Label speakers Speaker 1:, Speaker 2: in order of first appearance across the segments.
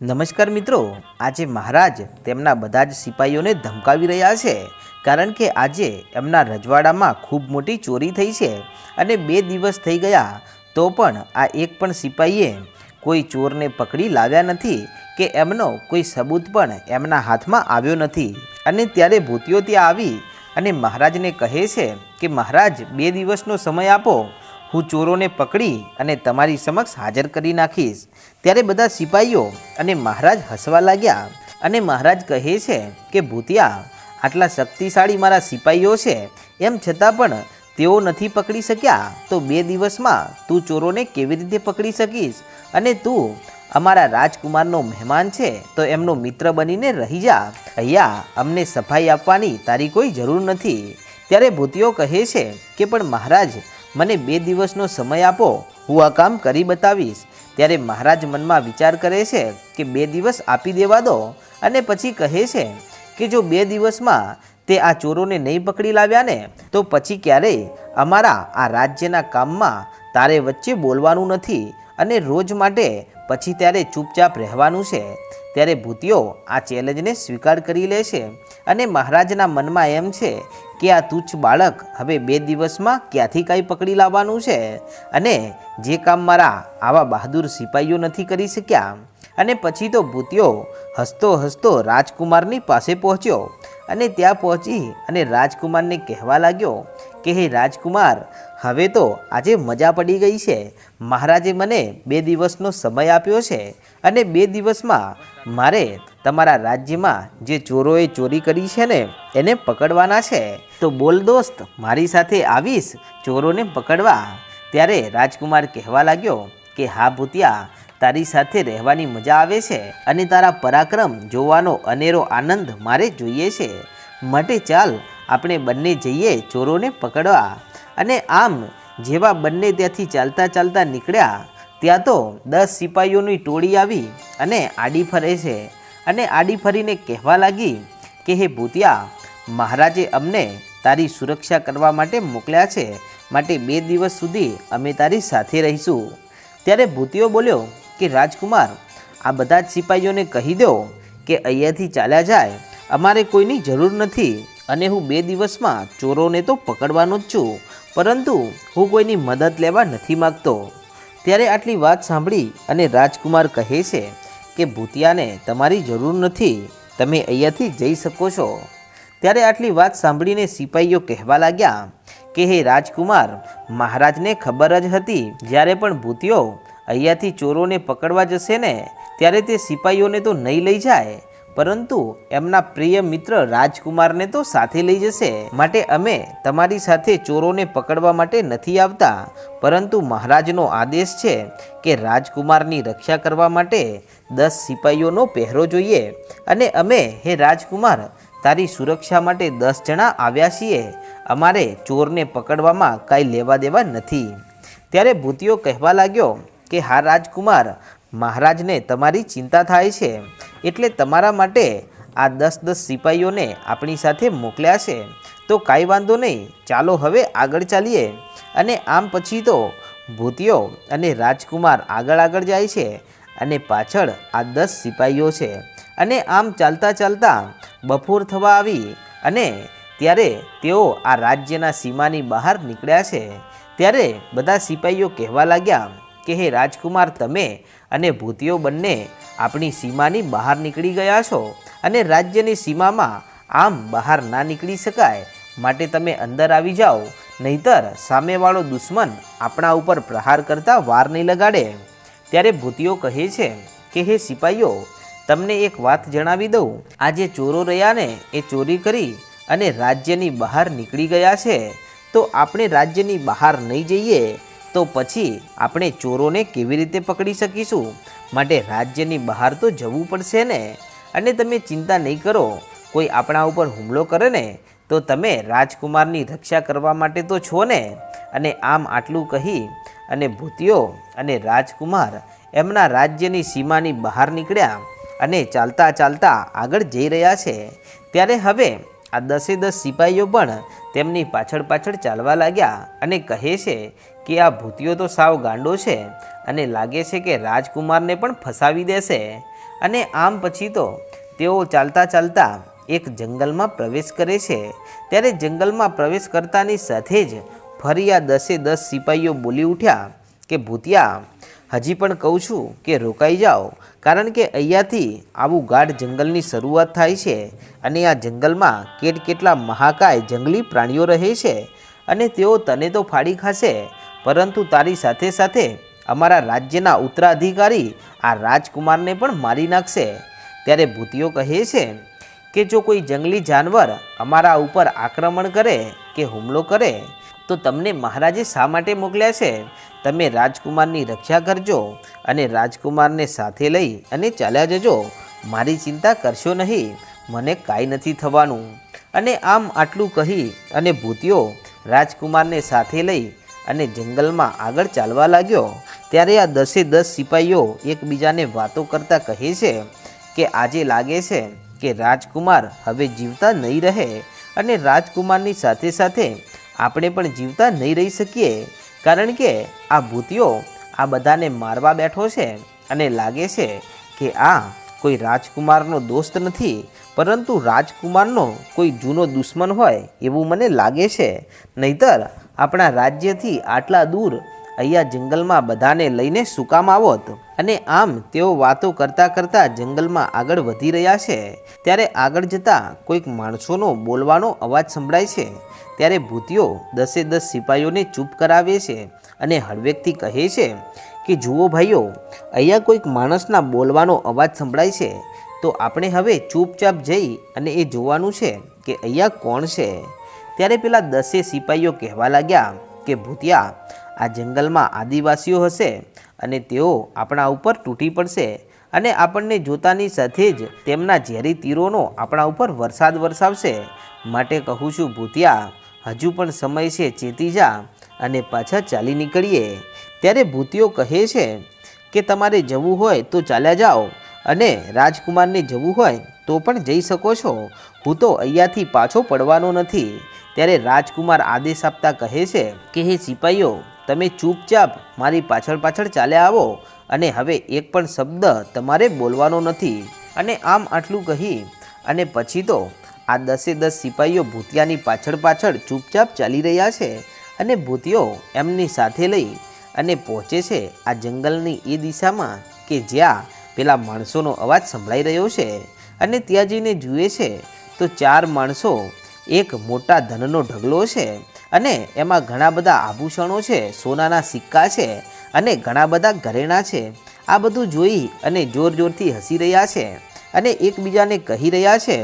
Speaker 1: નમસ્કાર મિત્રો, આજે મહારાજ તેમના બધા જ સિપાહીઓને ધમકાવી રહ્યા છે, કારણ કે આજે એમના રજવાડામાં ખૂબ મોટી ચોરી થઈ છે અને બે દિવસ થઈ ગયા, તો પણ આ એક પણ સિપાહીએ કોઈ ચોરને પકડી લાવ્યા નથી કે એમનો કોઈ સબૂત પણ એમના હાથમાં આવ્યો નથી. અને ત્યારે ભૂતિઓ ત્યાં આવી અને મહારાજને કહે છે કે, મહારાજ, બે દિવસનો સમય આપો હું ચોરોને પકડી અને તમારી સમક્ષ હાજર કરી નાખીશ. ત્યારે બધા સિપાહીઓ અને મહારાજ હસવા લાગ્યા અને મહારાજ કહે છે કે, ભૂતિયા, આટલા શક્તિશાળી મારા સિપાહીઓ છે. એમ છતાં પણ તેઓ નથી પકડી શક્યા. તો બે દિવસમાં તું ચોરોને કેવી રીતે પકડી શકીશ? અને તું અમારા રાજકુમારનો મહેમાન છે, તો એમનો મિત્ર બનીને રહી જા. અહીંયા અમને સફાઈ આપવાની તારી કોઈ જરૂર નથી. ત્યારે ભૂતિઓ કહે છે કે, પણ મહારાજ મને બે દિવસનો સમય આપો, હું આ કામ કરી બતાવીશ. ત્યારે મહારાજ મનમાં વિચાર કરે છે કે બે દિવસ આપી દેવા દો અને પછી કહે છે કે જો બે દિવસમાં તે આ ચોરોને નહીં પકડી લાવ્યા ને, તો પછી ક્યારેય અમારા આ રાજ્યના કામમાં તારે વચ્ચે બોલવાનું નથી અને રોજ માટે પછી ત્યારે ચૂપચાપ રહેવાનું છે, ત્યારે ભૂતિઓ આ ચેલેન્જને સ્વીકાર કરી લે છે અને મહારાજના મનમાં એમ છે કે આ તુચ્છ બાળક હવે બે દિવસમાં ક્યાંથી કાંઈ પકડી લાવવાનું છે અને જે કામ મારા આવા બહાદુર સિપાહીઓ નથી કરી શક્યા. અને પછી તો ભૂતિઓ હસતો હસતો રાજકુમારની પાસે પહોંચ્યો અને ત્યાં પહોંચી અને રાજકુમારને કહેવા લાગ્યો કે હે રાજકુમાર, હવે તો આજે મજા પડી ગઈ છે. મહારાજે મને બે દિવસનો સમય આપ્યો છે અને બે દિવસમાં મારે તમારા રાજ્યમાં જે ચોરોએ ચોરી કરી છે ને, એને પકડવાના છે. તો બોલ દોસ્ત, મારી સાથે આવીશ ચોરોને પકડવા. ત્યારે રાજકુમાર કહેવા લાગ્યો કે હા ભૂતિયા, તારી સાથે રહેવાની મજા આવે છે અને તારા પરાક્રમ જોવાનો અનેરો આનંદ મારે જોઈએ છે. માટે ચાલ આપણે બંને જઈએ ચોરોને પકડવા. અને આમ જેવા બંને ત્યાંથી ચાલતા ચાલતા નીકળ્યા, ત્યાં તો દસ સિપાહીઓની ટોળી આવી અને આડી ફરે છે. અને આડી ફરીને કહેવા લાગી કે, હે ભૂતિયા, મહારાજે અમને તારી સુરક્ષા કરવા માટે મોકલ્યા છે. માટે બે દિવસ સુધી અમે તારી સાથે રહીશું. ત્યારે ભૂતિયો બોલ્યો કે, રાજકુમાર, આ બધા જ સિપાહીઓને કહી દો કે અહીંયાથી ચાલ્યા જાય. અમારે કોઈની જરૂર નથી. અને હું બે દિવસમાં ચોરોને તો પકડવાનો જ છું, પરંતુ હું કોઈની મદદ લેવા નથી માગતો. ત્યારે આટલી વાત સાંભળી અને રાજકુમાર કહે છે કે, ભૂતિયાને તમારી જરૂર નથી, તમે અહીંયાથી જઈ શકો છો. ત્યારે આટલી વાત સાંભળીને સિપાહીઓ કહેવા લાગ્યા કે, હે રાજકુમાર, મહારાજને ખબર જ હતી, જ્યારે પણ ભૂતિયો અહીંયાથી ચોરોને પકડવા જશે ને, ત્યારે તે સિપાહીઓને તો નહીં લઈ જાય પરંતુ એમના પ્રિય મિત્ર રાજકુમારને તો સાથે લઈ જશે. માટે અમે તમારી સાથે ચોરોને પકડવા માટે નથી આવતા. પરંતુ મહારાજનો આદેશ છે કે રાજકુમારની રક્ષા કરવા માટે દસ સિપાહીઓનો પહેરો જોઈએ. અને અમે, હે રાજકુમાર, તારી સુરક્ષા માટે દસ જણા આવ્યા છીએ. અમારે ચોરને પકડવામાં કાંઈ લેવા દેવા નથી. ત્યારે ભૂતિયો કહેવા લાગ્યો કે, હા, રાજકુમાર મહારાજને તમારી ચિંતા થાય છે એટલે તમારા માટે આ દસ દસ સિપાહીઓને આપણી સાથે મોકલ્યા છે. તો કાંઈ વાંધો નહીં, ચાલો હવે આગળ ચાલીએ. અને આમ પછી તો ભૂતિયો અને રાજકુમાર આગળ આગળ જાય છે અને પાછળ આ દસ સિપાહીઓ છે. અને આમ ચાલતા ચાલતા બપોર થવા આવી અને ત્યારે તેઓ આ રાજ્યના સીમાની બહાર નીકળ્યા છે. ત્યારે બધા સિપાહીઓ કહેવા લાગ્યા કે હે રાજકુમાર, તમે અને ભૂતિઓ બંને આપણી સીમાની બહાર નીકળી ગયા છો અને રાજ્યની સીમામાં આમ બહાર ના નીકળી શકાય માટે તમે અંદર આવી જાઓ, નહીતર સામેવાળો દુશ્મન આપણા ઉપર પ્રહાર કરતા વાર નહીં લગાડે. ત્યારે ભૂતિઓ કહે છે કે, હે સિપાહીઓ તમને એક વાત જણાવી દઉં. આ જે ચોરો રહ્યા ને એ ચોરી કરી અને રાજ્યની બહાર નીકળી ગયા છે. તો આપણે રાજ્યની બહાર નહીં જઈએ તો પછી આપણે ચોરોને કેવી રીતે પકડી શકીશું? માટે રાજ્યની બહાર તો જવું પડશે ને? અને તમે ચિંતા નહીં કરો, કોઈ આપણા ઉપર હુમલો કરે ને, તો તમે રાજકુમારની રક્ષા કરવા માટે તો છો ને? અને આમ આટલું કહી અને ભૂતિયો અને રાજકુમાર એમના રાજ્યની સીમાની બહાર નીકળ્યા અને ચાલતા ચાલતા આગળ જઈ રહ્યા છે. ત્યારે હવે આ દસે દસ સિપાહીઓ પણ તેમની પાછળ પાછળ ચાલવા લાગ્યા અને કહે છે કે આ ભૂતિયો તો સાવ ગાંડો છે અને લાગે છે કે રાજકુમારને પણ ફસાવી દેશે. અને આમ પછી તો તેઓ ચાલતા ચાલતા એક જંગલમાં પ્રવેશ કરે છે. ત્યારે જંગલમાં પ્રવેશ કરતાની સાથે જ ફરી આ દસે દસ સિપાહીઓ બોલી ઉઠ્યા કે, ભૂતિયા હજી પણ કહું છું કે રોકાઈ જાઓ, કારણ કે અહીંયાથી આવું ગાઢ જંગલની શરૂઆત થાય છે અને આ જંગલમાં કેટ કેટલા મહાકાય જંગલી પ્રાણીઓ રહે છે અને તેઓ તને તો ફાડી ખાશે, પરંતુ તારી સાથે સાથે અમારા રાજ્યના ઉત્તરાધિકારી આ રાજકુમારને પણ મારી નાખશે. ત્યારે ભૂતિઓ કહે છે કે જો કોઈ જંગલી જાનવર અમારા ઉપર આક્રમણ કરે કે હુમલો કરે તો તમને મહારાજે શા માટે મોકલ્યા છે? તમે રાજકુમારની રક્ષા કરજો અને રાજકુમારને સાથે લઈ અને ચાલ્યા જજો. મારી ચિંતા કરશો નહીં, મને કાંઈ નથી થવાનું. અને આમ આટલું કહી અને ભૂતિઓ રાજકુમારને સાથે લઈ અને જંગલમાં આગળ ચાલવા લાગ્યો. ત્યારે આ દસે દસ સિપાહીઓ એકબીજાને વાતો કરતા કહે છે કે આજે લાગે છે કે રાજકુમાર હવે જીવતા નહીં રહે અને રાજકુમારની સાથે સાથે આપણે પણ જીવતા નહીં રહી શકીએ. કારણ કે આ ભૂતિઓ આ બધાને મારવા બેઠો છે અને લાગે છે કે આ કોઈ રાજકુમારનો દોસ્ત નથી. પરંતુ રાજકુમારનો કોઈ જૂનો દુશ્મન હોય એવું મને લાગે છે. નહીતર આપણા રાજ્યથી આટલા દૂર અહીંયા જંગલમાં બધાને લઈને શું કામ હતો. અને આમ તેઓ વાતો કરતાં કરતાં જંગલમાં આગળ વધી રહ્યા છે. ત્યારે આગળ જતાં કોઈક માણસોનો બોલવાનો અવાજ સંભળાય છે. ત્યારે ભૂતિઓ દસે દસ સિપાહીઓને ચૂપ કરાવે છે અને હળવેકથી કહે છે કે, જુઓ ભાઈઓ, અહીંયા કોઈક માણસના બોલવાનો અવાજ સંભળાય છે. તો આપણે હવે ચૂપચાપ જઈ અને એ જોવાનું છે કે અહીંયા કોણ છે. ત્યારે પેલા દસે સિપાહીઓ કહેવા લાગ્યા કે, ભૂતિયા આ જંગલમાં આદિવાસીઓ હશે અને તેઓ આપણા ઉપર તૂટી પડશે અને આપણને જોતાની સાથે જ તેમના ઝેરી તીરોનો આપણા ઉપર વરસાદ વરસાવશે. માટે કહું છું, ભૂતિયા, હજુ પણ સમય છે, ચેતી જા અને પાછા ચાલી નીકળીએ. ત્યારે ભૂતિઓ કહે છે કે તમારે જવું હોય તો ચાલ્યા જાઓ અને રાજકુમારને જવું હોય તો પણ જઈ શકો છો. હું તો અહીંયાથી પાછો પડવાનો નથી. ત્યારે રાજકુમાર આદેશ આપતા કહે છે કે, હે સિપાહીઓ તમે ચૂપચાપ મારી પાછળ પાછળ ચાલ્યા આવો અને હવે એક પણ શબ્દ તમારે બોલવાનો નથી. અને આમ આટલું કહી અને પછી તો આ દસે દસ સિપાહીઓ ભૂતિયાની પાછળ પાછળ ચૂપચાપ ચાલી રહ્યા છે અને ભૂતિયો એમની સાથે લઈ અને પહોંચે છે આ જંગલની એ દિશામાં કે જ્યાં પેલા માણસોનો અવાજ સંભળાઈ રહ્યો છે અને ત્યાં જઈને જુએ છે તો ચાર માણસો એક મોટા ધનનો ઢગલો છે. અને એમાં ઘણા બધા આભૂષણો છે, સોનાના સિક્કા છે અને ઘણા બધા ઘરેણાં છે. આ બધું જોઈ અને જોર જોરથી હસી રહ્યા છે અને એકબીજાને કહી રહ્યા છે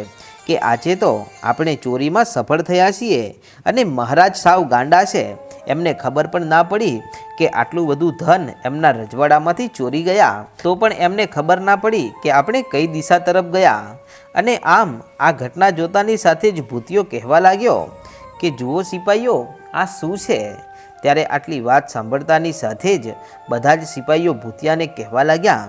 Speaker 1: કે આજે તો આપણે ચોરીમાં સફળ થયા છીએ અને મહારાજ સાવ ગાંડા છે. એમને ખબર પણ ના પડી કે આટલું બધું ધન એમના રજવાડામાંથી ચોરી ગયા. તો પણ એમને ખબર ના પડી કે આપણે કઈ દિશા તરફ ગયા. અને આમ આ ઘટના જોતાની સાથે જ ભૂતિયો કહેવા લાગ્યો. કે જુઓ સિપાહીઓ આ શું છે? ત્યારે આટલી વાત સાંભળતાની સાથે જ બધા જ સિપાહીઓ ભૂતિયાને કહેવા લાગ્યા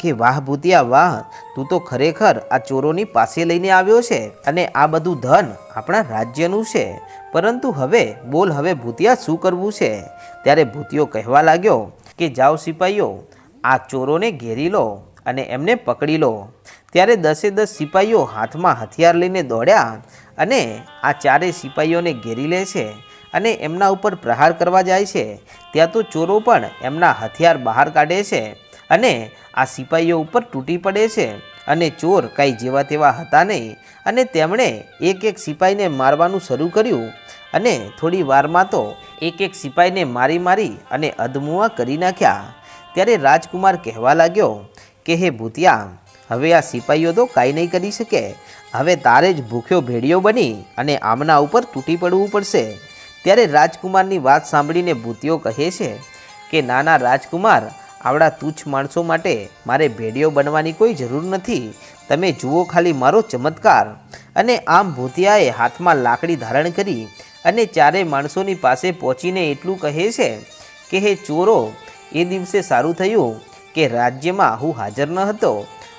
Speaker 1: કે, વાહ ભૂતિયા, વાહ! તું તો ખરેખર આ ચોરોની પાસે લઈને આવ્યો છે અને આ બધું ધન આપણા રાજ્યનું છે. પરંતુ હવે બોલ, હવે ભૂતિયા, શું કરવું છે? ત્યારે ભૂતિયો કહેવા લાગ્યો કે, જાઓ સિપાહીઓ આ ચોરોને ઘેરી લો અને એમને પકડી લો. ત્યારે દસે દસ સિપાહીઓ હાથમાં હથિયાર લઈને દોડ્યા અને આ ચારેય સિપાહીઓને ઘેરી લે છે અને એમના ઉપર પ્રહાર કરવા જાય છે. ત્યાં તો ચોરો પણ એમના હથિયાર બહાર કાઢે છે અને આ સિપાહીઓ ઉપર તૂટી પડે છે અને ચોર કાંઈ જેવા તેવા હતા નહીં અને તેમણે એક એક સિપાહીને મારવાનું શરૂ કર્યું અને થોડી વારમાં તો એક એક સિપાહીને મારી મારી અને અધમુઆ કરી નાખ્યા. ત્યારે રાજકુમાર કહેવા લાગ્યો કે, હે ભૂતિયા હવે આ સિપાહીઓ તો કાંઈ નહીં કરી શકે. હવે તારે જ ભૂખ્યો ભેડિયો બની અને આમના ઉપર તૂટી પડવું પડશે. ત્યારે રાજકુમારની વાત સાંભળીને ભૂતિયો કહે છે કે, નાના રાજકુમાર, આવડા તુચ્છ માણસો માટે મારે ભેડિયો બનવાની કોઈ જરૂર નથી. તમે જુઓ ખાલી મારો ચમત્કાર. અને આમ ભૂતિયાએ હાથમાં લાકડી ધારણ કરી અને ચારેય માણસોની પાસે પહોંચીને એટલું કહે છે કે, હે ચોરો, એ દિવસે સારું થયું કે રાજ્યમાં હું હાજર ન હતો.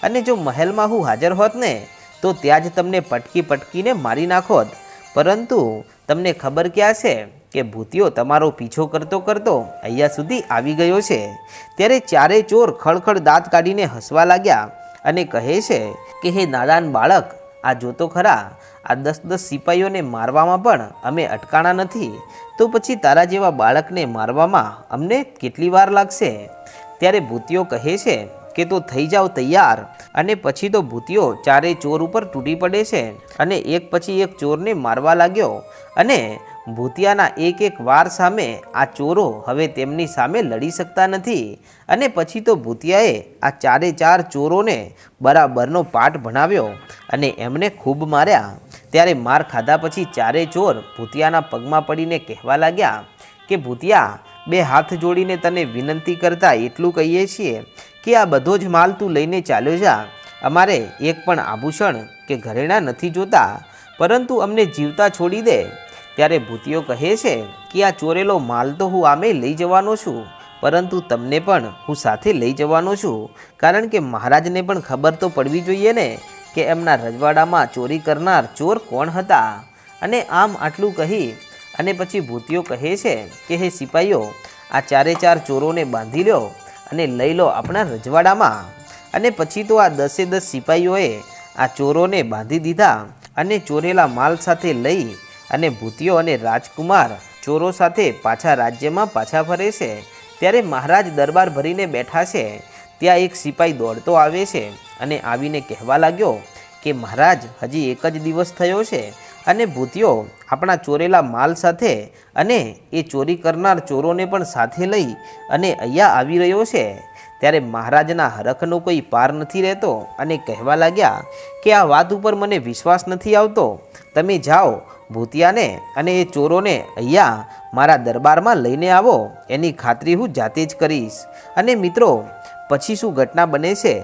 Speaker 1: અને જો મહેલમાં હું હાજર હોત ને, તો ત્યાં જ તમને પટકી પટકીને મારી નાખોત પરંતુ તમને ખબર ક્યાં છે કે ભૂતિયો તમારો પીછો કરતો કરતો અહીંયા સુધી આવી ગયો છે. ત્યારે ચારે ચોર ખળખળ દાંત કાઢીને હસવા લાગ્યા અને કહે છે કે, હે નાદાન બાળક, આ જોતો ખરા. આ દસ દસ સિપાહીઓને મારવામાં પણ અમે અટકાણા નથી. તો પછી તારા જેવા બાળકને મારવામાં અમને કેટલી વાર લાગશે? ત્યારે ભૂતિયો કહે છે કે તો થઈ જાઓ તૈયાર. અને પછી તો ભૂતિયો ચારે ચોર ઉપર તૂટી પડે છે અને એક પછી એક ચોરને મારવા લાગ્યો. અને ભૂતિયાના એક એક વાર સામે આ ચોરો હવે તેમની સામે લડી શકતા નથી. અને પછી તો ભૂતિયાએ આ ચારે ચાર ચોરોને બરાબરનો પાઠ ભણાવ્યો અને એમને ખૂબ માર્યા. ત્યારે માર ખાધા પછી ચારે ચોર ભૂતિયાના પગમાં પડીને કહેવા લાગ્યા કે, ભૂતિયા, બે હાથ જોડીને તને વિનંતી કરતા એટલું કહીએ છીએ કે આ બધો જ માલ તું લઈને ચાલ્યો જા. અમારે એક પણ આભૂષણ કે ઘરેણાં નથી જોતા, પરંતુ અમને જીવતા છોડી દે. ત્યારે ભૂતિયો કહે છે કે આ ચોરેલો માલ તો હું આમે લઈ જવાનો છું, પરંતુ તમને પણ હું સાથે લઈ જવાનો છું. કારણ કે મહારાજને પણ ખબર તો પડવી જોઈએ ને કે એમના રજવાડામાં ચોરી કરનાર ચોર કોણ હતા. અને આમ આટલું કહી, અને પછી ભૂતિયો કહે છે કે, હે સિપાહીઓ આ ચારે ચાર ચોરોને બાંધી લો અને લઈ લો આપણા રજવાડામાં. અને પછી તો આ દસે દસ સિપાહીઓએ આ ચોરોને બાંધી દીધા અને ચોરેલા માલ સાથે લઈ અને ભૂતિયો અને રાજકુમાર ચોરો સાથે પાછા રાજ્યમાં પાછા ફરે છે. ત્યારે મહારાજ દરબાર ભરીને બેઠા છે. ત્યાં એક સિપાઈ દોડતો આવે છે અને આવીને કહેવા લાગ્યો કે મહારાજ, હજી એક જ દિવસ થયો છે. અને ભૂતિયો આપણા ચોરેલા માલ સાથે અને એ ચોરી કરનાર ચોરોને પણ સાથે લઈ અને અહીંયા આવી રહ્યો છે. ત્યારે મહારાજના હરખનો કોઈ પાર નથી રહેતો અને કહેવા લાગ્યા કે આ વાત ઉપર મને વિશ્વાસ નથી આવતો. તમે જાઓ, ભૂતિયાને અને એ ચોરોને અહીંયા મારા દરબારમાં લઈને આવો. એની ખાતરી હું જાતે જ કરીશ. અને મિત્રો, પછી શું ઘટના બને છે?